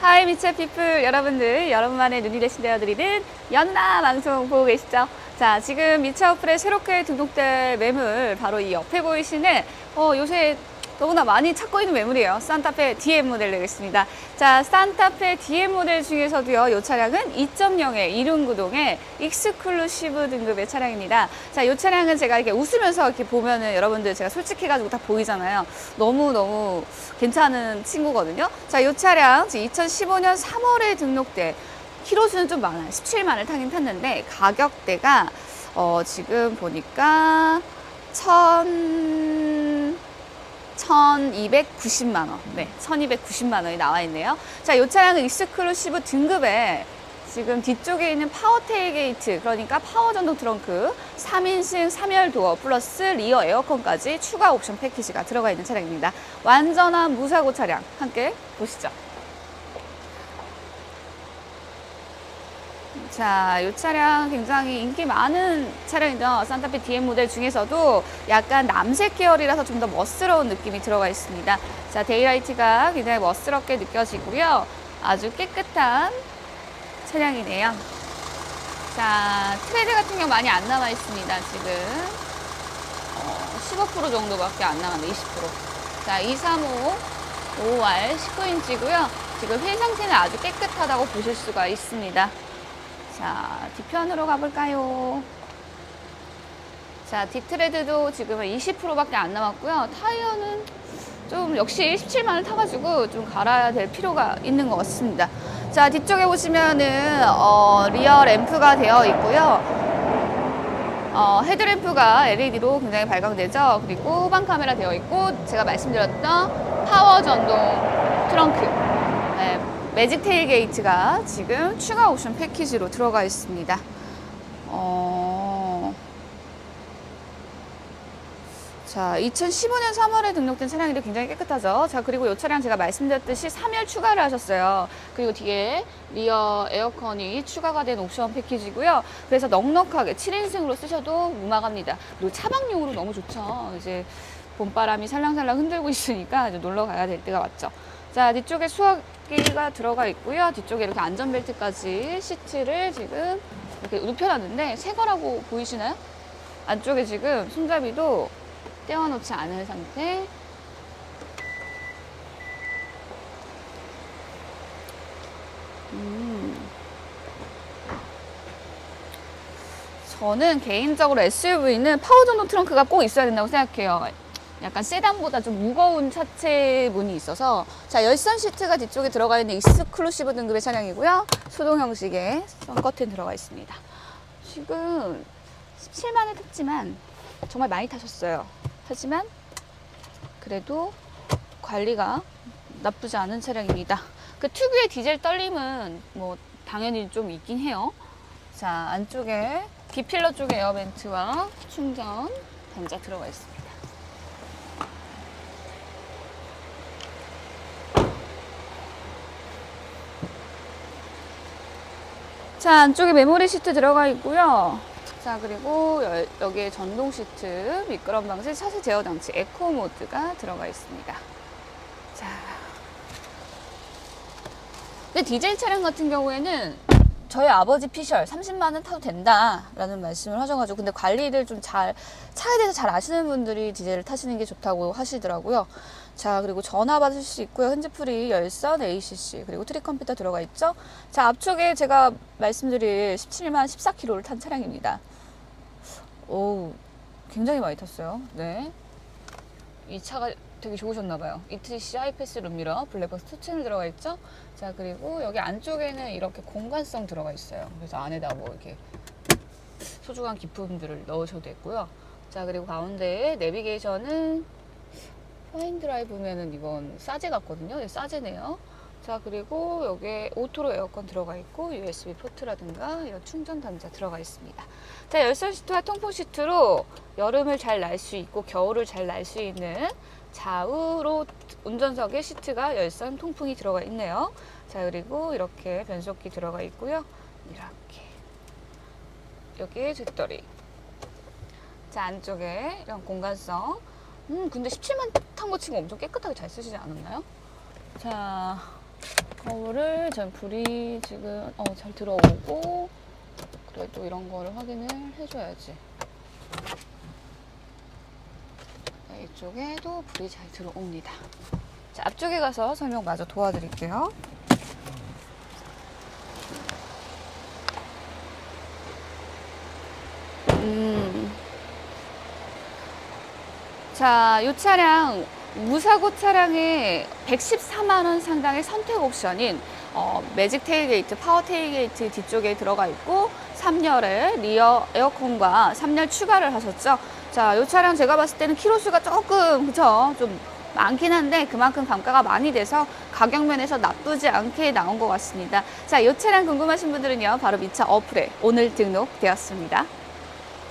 하이 미체 피플 여러분들 여러분만의 눈이 대신 되어드리는 연나 방송 보고 계시죠? 자 지금 미체 어플에 새롭게 등록될 매물 바로 이 옆에 보이시는 어, 요새 너무나 많이 찾고 있는 매물이에요. 산타페 DM 모델 되겠습니다. 자, 산타페 DM 모델 중에서도요, 이 차량은 2.0의 이륜구동의 익스클루시브 등급의 차량입니다. 자, 이 차량은 제가 이렇게 웃으면서 이렇게 보면은 여러분들 제가 솔직해가지고 다 보이잖아요. 너무너무 괜찮은 친구거든요. 자, 이 차량 지금 2015년 3월에 등록돼 키로수는 좀 많아요. 17만을 타긴 탔는데 가격대가 어, 지금 보니까 천 1290만 원. 네, 1290만 원이 나와 있네요. 자, 이 차량은 익스클루시브 등급에 지금 뒤쪽에 있는 파워 테일게이트, 그러니까 파워 전동 트렁크, 3인승 3열 도어 플러스 리어 에어컨까지 추가 옵션 패키지가 들어가 있는 차량입니다. 완전한 무사고 차량 함께 보시죠. 자, 이 차량 굉장히 인기 많은 차량이죠. 산타페 DM 모델 중에서도 약간 남색 계열이라서 좀 더 멋스러운 느낌이 들어가 있습니다. 자, 데이라이트가 굉장히 멋스럽게 느껴지고요. 아주 깨끗한 차량이네요. 자, 트레드 같은 경우 많이 안 남아 있습니다, 지금. 어, 15% 정도밖에 안 남았네, 20%. 자, 235 5R 19인치고요. 지금 휠 상태는 아주 깨끗하다고 보실 수가 있습니다. 자, 뒤편으로 가볼까요? 자, 뒷트레드도 지금은 20%밖에 안 남았고요. 타이어는 좀 역시 17만을 타가지고 좀 갈아야 될 필요가 있는 것 같습니다. 자, 뒤쪽에 보시면은, 어, 리어 램프가 되어 있고요. 어, 헤드램프가 LED로 굉장히 발광되죠. 그리고 후방 카메라 되어 있고, 제가 말씀드렸던 파워 전동 트렁크. 네, 매직 테일 게이트가 지금 추가 옵션 패키지로 들어가 있습니다. 어... 자, 2015년 3월에 등록된 차량인데 굉장히 깨끗하죠. 자, 그리고 이 차량 제가 말씀드렸듯이 3열 추가를 하셨어요. 그리고 뒤에 리어 에어컨이 추가가 된 옵션 패키지고요. 그래서 넉넉하게 7인승으로 쓰셔도 무마갑니다. 그리고 차박용으로 너무 좋죠. 이제 봄바람이 살랑살랑 흔들고 있으니까 이제 놀러 가야 될 때가 왔죠. 자, 뒤쪽에 수화기가 들어가 있고요. 뒤쪽에 이렇게 안전벨트까지 시트를 지금 이렇게 눕혀놨는데 새 거라고 보이시나요? 안쪽에 지금 손잡이도 떼어놓지 않은 상태. 음. 저는 개인적으로 SUV는 파워 전동 트렁크가 꼭 있어야 된다고 생각해요. 약간 세단보다 좀 무거운 차체문이 있어서 자 열선 시트가 뒤쪽에 들어가 있는 익스클루시브 등급의 차량이고요. 수동 형식의 썬커튼 들어가 있습니다. 지금 17만을 탔지만 정말 많이 타셨어요. 하지만 그래도 관리가 나쁘지 않은 차량입니다. 그 특유의 디젤 떨림은 뭐 당연히 좀 있긴 해요. 자 안쪽에 비필러 쪽에 에어벤트와 충전 단자 들어가 있습니다. 자, 안쪽에 메모리 시트 들어가 있고요. 자, 그리고 여, 여기에 전동 시트, 미끄럼 방지, 차세 제어 장치, 에코 모드가 들어가 있습니다. 자. 근데 디젤 차량 같은 경우에는 저희 아버지 피셜 30만 원 타도 된다라는 말씀을 하셔가지고 근데 관리를 좀 잘 차에 대해서 잘 아시는 분들이 디젤을 타시는 게 좋다고 하시더라고요. 자 그리고 전화 받으실 수 있고요. 핸즈프리 열선 ACC 그리고 트릭 컴퓨터 들어가 있죠. 자 앞쪽에 제가 말씀드릴 17만 14km를 탄 차량입니다. 오 굉장히 많이 탔어요. 네. 이 차가 되게 좋으셨나 봐요. ETC 하이패스 룸미러 블랙박스 투층을 들어가 있죠. 자 그리고 여기 안쪽에는 이렇게 공간성 들어가 있어요. 그래서 안에다 뭐 이렇게 소중한 기품들을 넣으셔도 되고요. 자 그리고 가운데에 내비게이션은 파인 드라이브면은 이건 싸제 같거든요. 네, 싸제네요. 자 그리고 여기에 오토로 에어컨 들어가 있고 USB 포트라든가 이런 충전 단자 들어가 있습니다. 자 열선 시트와 통풍 시트로 여름을 잘 날 수 있고 겨울을 잘 날 수 있는 좌우로 운전석에 시트가 열선 통풍이 들어가 있네요. 자 그리고 이렇게 변속기 들어가 있고요. 이렇게 여기에 뒷돌이. 자 안쪽에 이런 공간성. 음 근데 17만 탄 거 치고 엄청 깨끗하게 잘 쓰시지 않았나요? 자 거울을 전 불이 지금 어, 잘 들어오고 그래 또 이런 거를 확인을 해줘야지. 네, 이쪽에도 불이 잘 들어옵니다. 자, 앞쪽에 가서 설명 마저 도와드릴게요. 음. 자, 이 차량 무사고 차량의 114만 원 상당의 선택 옵션인 어, 매직 테일게이트, 파워 테일게이트 뒤쪽에 들어가 있고 3열에 리어 에어컨과 3열 추가를 하셨죠. 자, 이 차량 제가 봤을 때는 키로수가 조금 그쵸 좀 많긴 한데 그만큼 감가가 많이 돼서 가격 면에서 나쁘지 않게 나온 것 같습니다. 자, 이 차량 궁금하신 분들은요 바로 미차 어플에 오늘 등록되었습니다.